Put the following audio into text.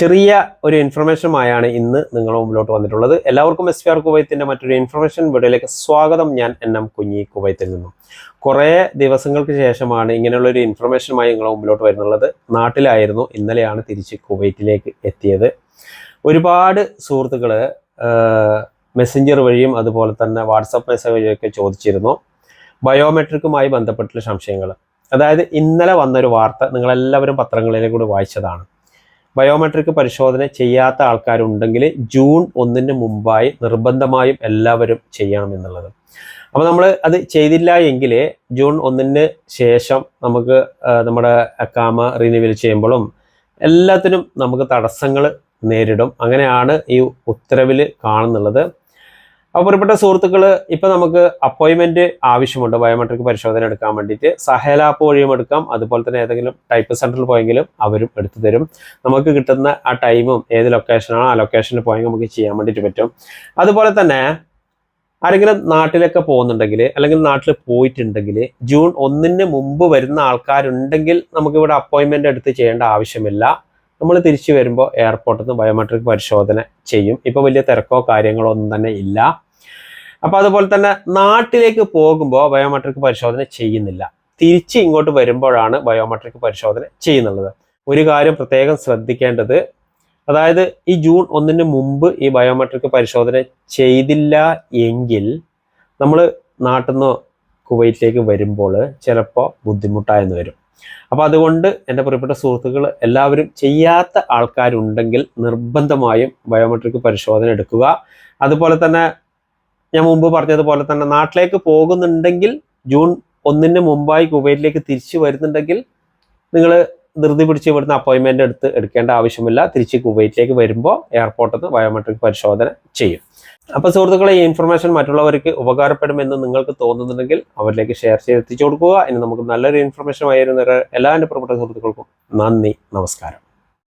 ചെറിയ ഒരു ഇൻഫർമേഷനുമായാണ് ഇന്ന് നിങ്ങൾ മുമ്പിലോട്ട് വന്നിട്ടുള്ളത്. എല്ലാവർക്കും എസ് ആർ കുവൈത്തിന്റെ മറ്റൊരു ഇൻഫർമേഷൻ വീഡിയോയിലേക്ക് സ്വാഗതം. ഞാൻ എൻ എം കുഞ്ഞി കുവൈത്തിൽ നിന്നും. കുറേ ദിവസങ്ങൾക്ക് ശേഷമാണ് ഇങ്ങനെയുള്ള ഒരു ഇൻഫർമേഷനുമായി നിങ്ങൾ മുമ്പിലോട്ട് വരുന്നുള്ളത്. നാട്ടിലായിരുന്നു. ഇന്നലെയാണ് തിരിച്ച് കുവൈറ്റിലേക്ക് എത്തിയത്. ഒരുപാട് സുഹൃത്തുക്കൾ മെസ്സഞ്ചർ വഴിയും അതുപോലെ തന്നെ വാട്സപ്പ് മെസ്സേജ് വഴിയൊക്കെ ചോദിച്ചിരുന്നു. ബയോമെട്രിക്കുമായി ബന്ധപ്പെട്ടുള്ള സംശയങ്ങൾ അതായത് ഇന്നലെ വന്നൊരു വാർത്ത നിങ്ങളെല്ലാവരും പത്രങ്ങളിലെ കൂടി വായിച്ചതാണ്. ബയോമെട്രിക് പരിശോധന ചെയ്യാത്ത ആൾക്കാരുണ്ടെങ്കിൽ ജൂൺ ഒന്നിന് മുമ്പായി നിർബന്ധമായും എല്ലാവരും ചെയ്യണം എന്നുള്ളത്. അപ്പോൾ നമ്മൾ അത് ചെയ്തില്ല എങ്കിൽ ജൂൺ ഒന്നിന് ശേഷം നമുക്ക് നമ്മുടെ അക്കാമ റിന്യൂവൽ ചെയ്യുമ്പോഴും എല്ലാത്തിനും നമുക്ക് തടസ്സങ്ങൾ നേരിടും. അങ്ങനെയാണ് ഈ ഉത്തരവിൽ കാണുന്നുള്ളത്. അപ്പോൾ പ്രിയപ്പെട്ട സുഹൃത്തുക്കൾ ഇപ്പൊ നമുക്ക് അപ്പോയിൻമെന്റ് ആവശ്യമുണ്ട്. ബയോമെട്രിക് പരിശോധന എടുക്കാൻ വേണ്ടിയിട്ട്. സഹേല ആപ്പ് വഴിയും എടുക്കാം. അതുപോലെ തന്നെ ഏതെങ്കിലും ടൈപ്പ് സെന്ററിൽ പോയെങ്കിലും അവരും എടുത്തു തരും. നമുക്ക് കിട്ടുന്ന ആ ടൈമും ഏത് ലൊക്കേഷനാണോ ആ ലൊക്കേഷനിൽ പോയെങ്കിൽ നമുക്ക് ചെയ്യാൻ വേണ്ടിയിട്ട് പറ്റും. അതുപോലെ തന്നെ ആരെങ്കിലും നാട്ടിലൊക്കെ പോകുന്നുണ്ടെങ്കിൽ അല്ലെങ്കിൽ നാട്ടിൽ പോയിട്ടുണ്ടെങ്കിൽ ജൂൺ ഒന്നിന് മുമ്പ് വരുന്ന ആൾക്കാരുണ്ടെങ്കിൽ നമുക്കിവിടെ അപ്പോയിൻമെന്റ് എടുത്ത് ചെയ്യേണ്ട ആവശ്യമില്ല. നമ്മൾ തിരിച്ചു വരുമ്പോൾ എയർപോർട്ടിൽ നിന്ന് ബയോമെട്രിക് പരിശോധന ചെയ്യും. ഇപ്പോൾ വലിയ തിരക്കോ കാര്യങ്ങളോ ഒന്നും തന്നെ ഇല്ല. അപ്പോൾ അതുപോലെ തന്നെ നാട്ടിലേക്ക് പോകുമ്പോൾ ബയോമെട്രിക് പരിശോധന ചെയ്യുന്നില്ല. തിരിച്ച് ഇങ്ങോട്ട് വരുമ്പോഴാണ് ബയോമെട്രിക് പരിശോധന ചെയ്യുന്നുള്ളത്. ഒരു കാര്യം പ്രത്യേകം ശ്രദ്ധിക്കേണ്ടത് അതായത് ഈ ജൂൺ ഒന്നിന് മുമ്പ് ഈ ബയോമെട്രിക് പരിശോധന ചെയ്തില്ല എങ്കിൽ നമ്മൾ നാട്ടിൽ നിന്ന് കുവൈറ്റിലേക്ക് വരുമ്പോൾ ചിലപ്പോൾ ബുദ്ധിമുട്ടായെന്ന് വരും. അപ്പോൾ അതുകൊണ്ട് എന്റെ പ്രിയപ്പെട്ട സുഹൃത്തുക്കൾ എല്ലാവരും ചെയ്യാത്ത ആൾക്കാരുണ്ടെങ്കിൽ നിർബന്ധമായും ബയോമെട്രിക് പരിശോധന എടുക്കുക. അതുപോലെ തന്നെ ഞാൻ മുമ്പ് പറഞ്ഞതുപോലെ തന്നെ നാട്ടിലേക്ക് പോകുന്നുണ്ടെങ്കിൽ ജൂൺ ഒന്നിന് മുമ്പായി കുവൈറ്റിലേക്ക് തിരിച്ചു വരുന്നുണ്ടെങ്കിൽ നിങ്ങൾ ധൃതി പിടിച്ച് ഇവിടുന്ന് അപ്പോയിൻമെന്റ് എടുത്ത് എടുക്കേണ്ട ആവശ്യമില്ല. തിരിച്ച് കുവൈറ്റിലേക്ക് വരുമ്പോൾ എയർപോർട്ടിൽ നിന്ന് ബയോമെട്രിക് പരിശോധന ചെയ്യും. അപ്പോൾ സുഹൃത്തുക്കളെ ഈ ഇൻഫർമേഷൻ മറ്റുള്ളവർക്ക് ഉപകാരപ്പെടുമെന്ന് നിങ്ങൾക്ക് തോന്നുന്നുണ്ടെങ്കിൽ അവരിലേക്ക് ഷെയർ ചെയ്ത് എത്തിച്ചു കൊടുക്കുക. ഇനി നമുക്ക് നല്ലൊരു ഇൻഫർമേഷൻ ആയിരുന്ന എല്ലാ എന്റെ പ്രിയപ്പെട്ട സുഹൃത്തുക്കൾക്കും നന്ദി നമസ്കാരം.